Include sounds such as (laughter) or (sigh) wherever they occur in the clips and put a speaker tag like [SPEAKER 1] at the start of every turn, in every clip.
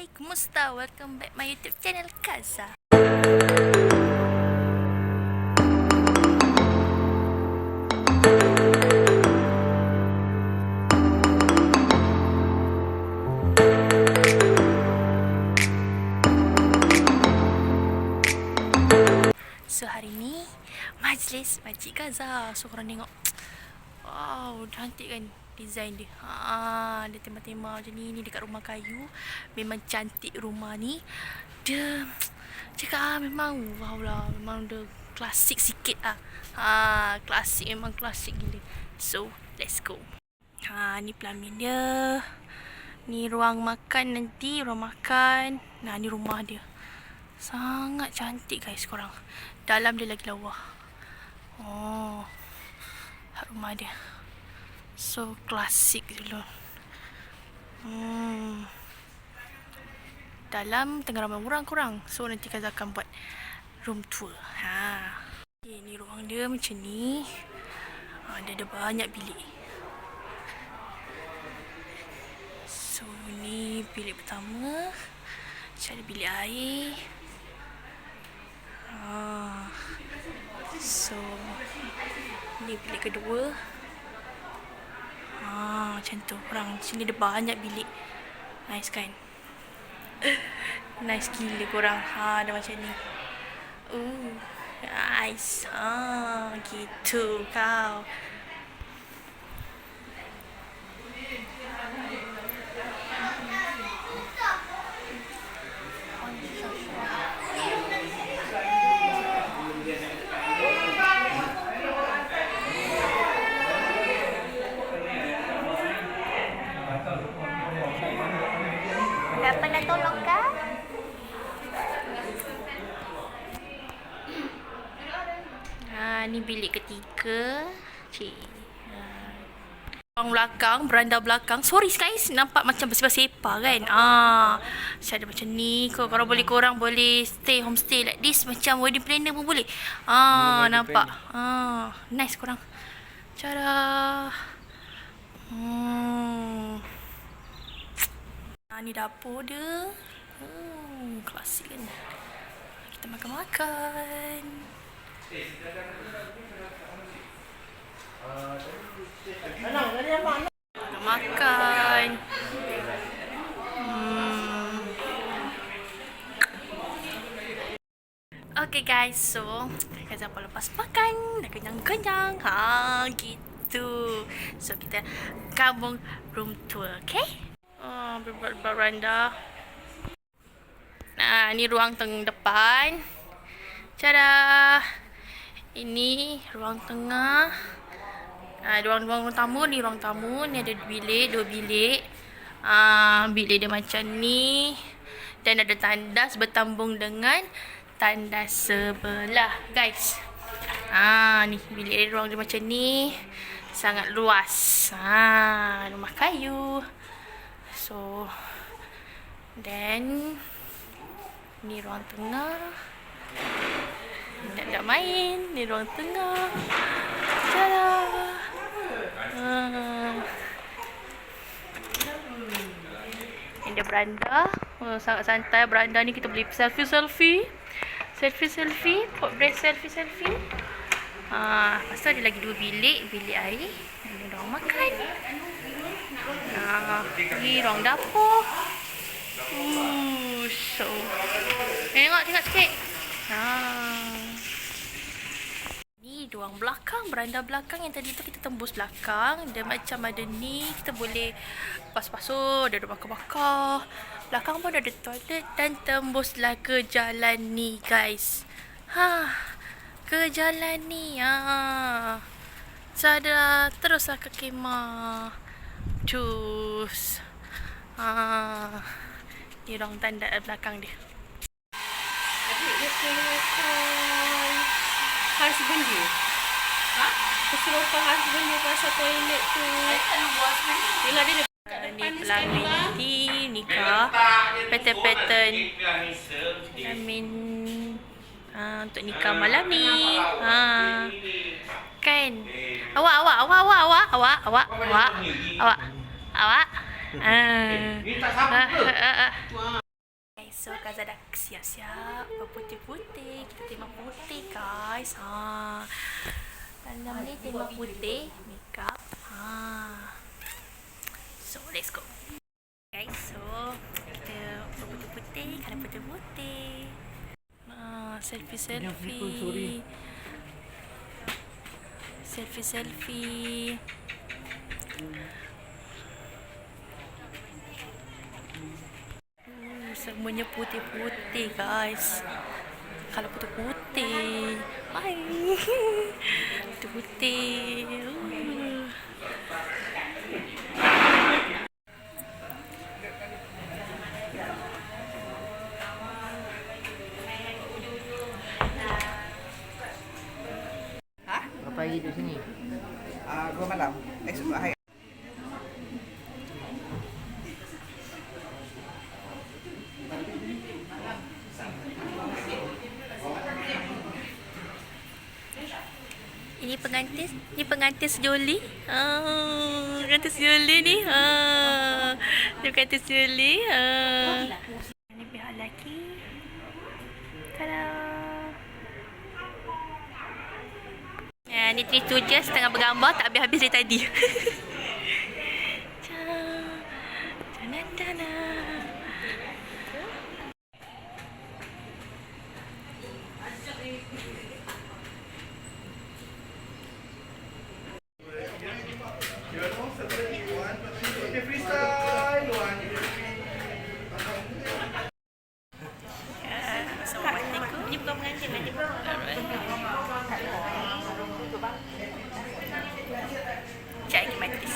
[SPEAKER 1] Hai, kumusta? Welcome back my YouTube channel Kaza. So hari ni majlis Makcik Gaza. So korang tengok. Wow, cantik kan design dia. Ha, dia tema-tema macam ni ni dekat rumah kayu. Memang cantik rumah ni. Dia cakap ah, memang wow lah. Memang dia klasik sikit ah. Ha, klasik memang klasik gila. So, let's go. Ha, ni pelamin dia. Ni ruang makan nanti, ruang makan. Nah, ni rumah dia. Sangat cantik guys korang. Dalam dia lagi lawa. Oh. Rumah dia. So klasik dulu. Hmm. Dalam tengah ramai orang kurang. So nanti Kaza akan buat room tour. Ha. Okay, ni ruang dia macam ni. Ha, dia ada banyak bilik. So ni bilik pertama. Macam ada bilik air. Ah. So ni bilik kedua. Ah, macam tu. Korang sini ada banyak bilik. Nice kan? (laughs) nice gila korang. Ha, ada macam ni. Uh, nice. Ah, gitu kau.
[SPEAKER 2] Dapat nak tolong kah?
[SPEAKER 1] Ha, ni bilik ketiga. Cik. Ha. Ruang belakang, beranda belakang. Sorry guys, nampak macam bersepah-sepah kan. Ah, macam ada macam ni. Kalau korang boleh korang boleh stay homestay like this macam wedding planner pun boleh. Ah, nampak. Ah, nice korang. Cara. Hmm. Ah, ni dapur dia. Hmm, klasik kan. Kita makan-makan. Nak makan. Hmm. Okay guys, so kita apa lepas makan, dah kenyang-kenyang. Ha, gitu. So kita gabung room tour, okay? Oh, ber- beranda. Nah, ni ruang teng depan. Tada. Ini ruang tengah. Ah, ruang ruang tamu ni ruang tamu ni ada bilik, dua bilik. Ah, bilik dia macam ni. Dan ada tandas bertambung dengan tandas sebelah, guys. Ah, ni bilik dia ruang dia macam ni. Sangat luas. Ah, rumah kayu. So then ni ruang tengah. Tak nak main. Ni ruang tengah. Tada. Ah. Ini dia beranda. Oh, sangat santai beranda ni kita boleh selfie-selfie. Selfie-selfie. Pot break selfie-selfie. Ah, lepas tu ada lagi dua bilik. Bilik air. Ini ruang makan. Ah, ni ruang dapur. Uh, so. Eh, tengok, tengok sikit. Ah. Ruang belakang, beranda belakang yang tadi tu kita tembus belakang. Dia macam ada ni, kita boleh pas-pasu, ada ada bakar-bakar. Belakang pun ada toilet dan tembuslah ke jalan ni guys. Ha, ke jalan ni. Ha. Sada teruslah ke kemah. Cus. Ha. Ni ruang tanda belakang dia.
[SPEAKER 3] Adik dia call husband dia. Ha? Call husband dia pasal toilet tu. Yelah dia
[SPEAKER 1] Uh, ni pelamin nanti nikah pattern-pattern. pelamin uh, untuk nikah malam ni. ha kan? Awak awak awak awak awak awak awak awak awak awak. Ah.
[SPEAKER 4] Ni
[SPEAKER 1] ah, ah, ah. So Kaza dah siap-siap. Berputih-putih. Kita tema putih guys. Ha. Dalam ni tema putih makeup. Ha. So let's go. Guys, so kita berputih-putih, kalau putih-putih. Ah, selfie selfie. Selfie selfie. Hmm, semuanya putih-putih guys. Kalau putih-putih. Hai. Putih-putih. Uh.
[SPEAKER 4] Berapa hari duduk sini?
[SPEAKER 5] Ah, dua malam. Esok hari.
[SPEAKER 1] Ini pengantin, ini pengantin sejoli. Ah, pengantin sejoli ni. Ah, ini pengantin sejoli. Ah. Ini pihak lelaki. Tada. Ya, ni tu je setengah bergambar tak habis-habis dari tadi. (laughs) Ca- Tanadana. Assalamualaikum. Ini bukan pengantin, ini Cik Aiki Matis.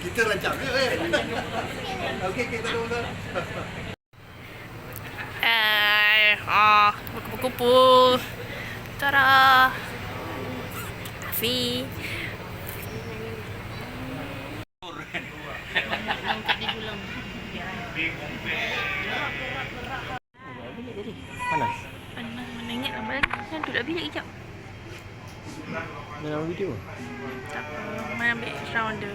[SPEAKER 5] Kita rancang ya, eh. Okey, kita tunggu.
[SPEAKER 1] Eh, ah, kupu-kupu. Tara. Afi.
[SPEAKER 4] Panas.
[SPEAKER 1] Mana mana ingat nama Kan duduk bilik kejap.
[SPEAKER 4] Video.
[SPEAKER 1] Tak apa. Mana ambil rounder.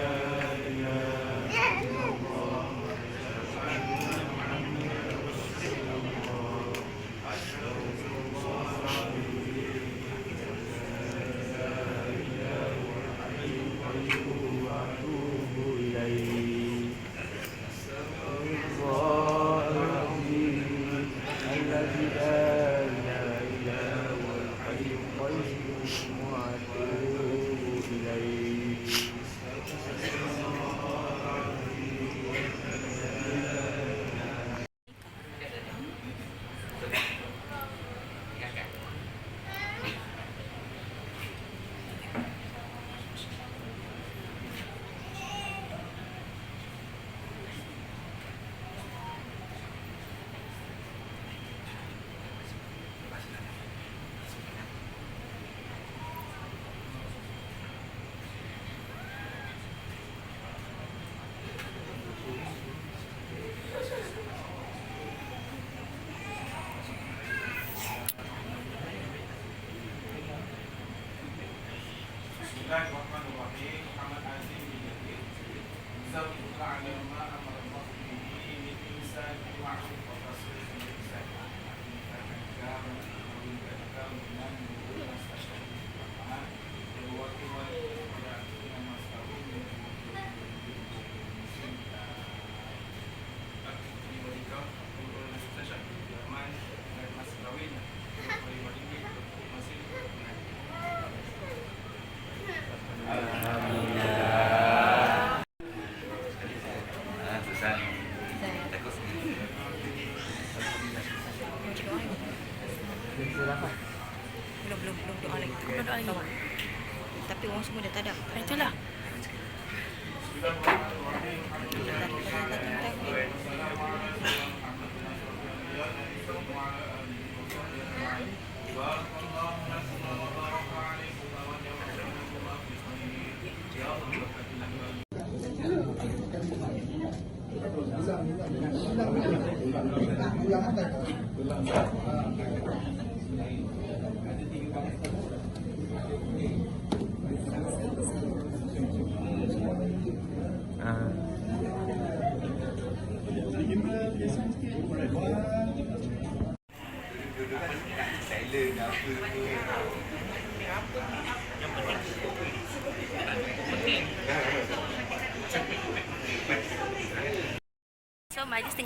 [SPEAKER 6] الله الرحمن الرحيم محمد عزيز بن جديد
[SPEAKER 7] زوج تعلم ما أمر الله
[SPEAKER 1] به من انسان
[SPEAKER 7] معروف وتصريف الانسان كامل ومن كامل
[SPEAKER 6] من
[SPEAKER 1] هو 对了。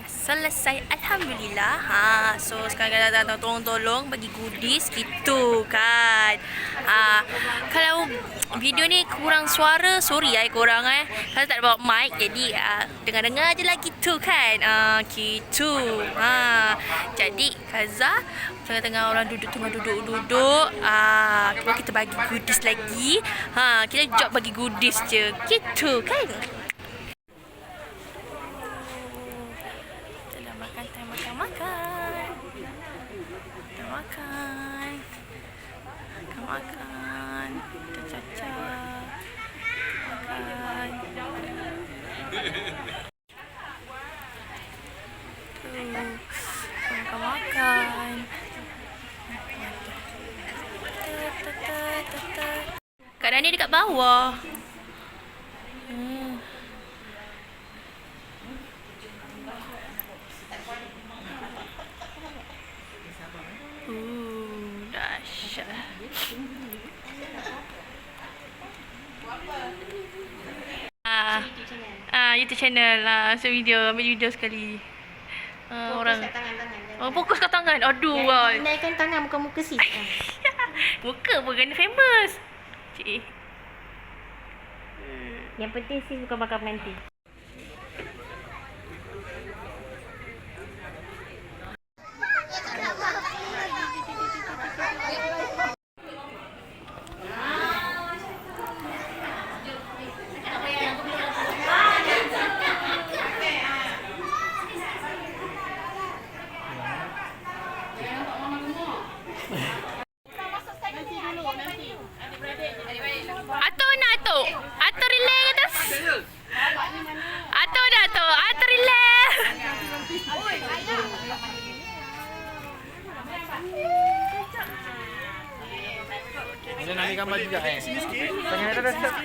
[SPEAKER 1] Selesai. Alhamdulillah. Ha, so, sekarang dah datang tolong-tolong bagi goodies gitu kan. Ha, kalau video ni kurang suara, sorry eh korang eh. Kalau tak ada bawa mic, jadi uh, dengar-dengar je lah gitu kan. Uh, gitu. Ha, jadi, Kaza, tengah-tengah orang duduk tengah duduk-duduk. Ah, uh, kita bagi goodies lagi. Ha, kita job bagi goodies je. Gitu kan. Kita dah time makan. Kita makan. Makan makan. Kita caca. Makan. Tu. Makan makan. Kak Dani dekat bawah. Hmm. Uh, dahsyat. Ah, YouTube channel lah. So video, ambil video sekali. Ah, orang.
[SPEAKER 2] tangan-tangan.
[SPEAKER 1] Oh, fokus kat tangan. Aduh, wah.
[SPEAKER 2] Naikkan tangan muka muka si.
[SPEAKER 1] Muka pun kena famous. Cik.
[SPEAKER 2] Yang penting sis bukan bakal nanti.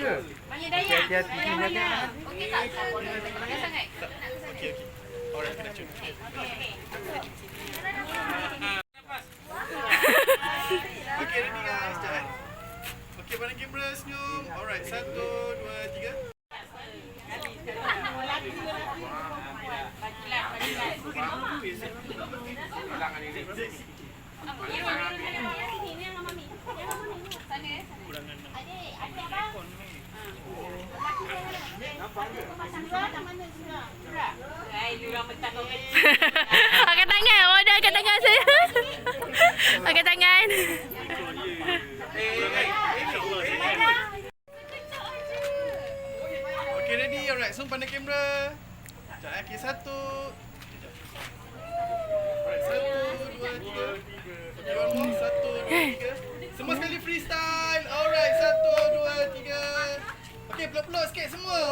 [SPEAKER 6] Ada dah siap ke? Hati-hati sini hati.
[SPEAKER 7] Okay, ready guys? Jalan. Okay, pandang kamera senyum. Alright, satu, dua, tiga. (laughs)
[SPEAKER 1] angkat tangan. Oh, dah angkat tangan saya. (laughs) angkat tangan.
[SPEAKER 7] Okay, ready? Alright, semua pandang kamera. Sekejap, eh. okay, satu. Alright, satu, dua, tiga. Satu, dua, tiga. Semua sekali freestyle. Alright, satu, dua, tiga. Okay, peluk-peluk sikit semua.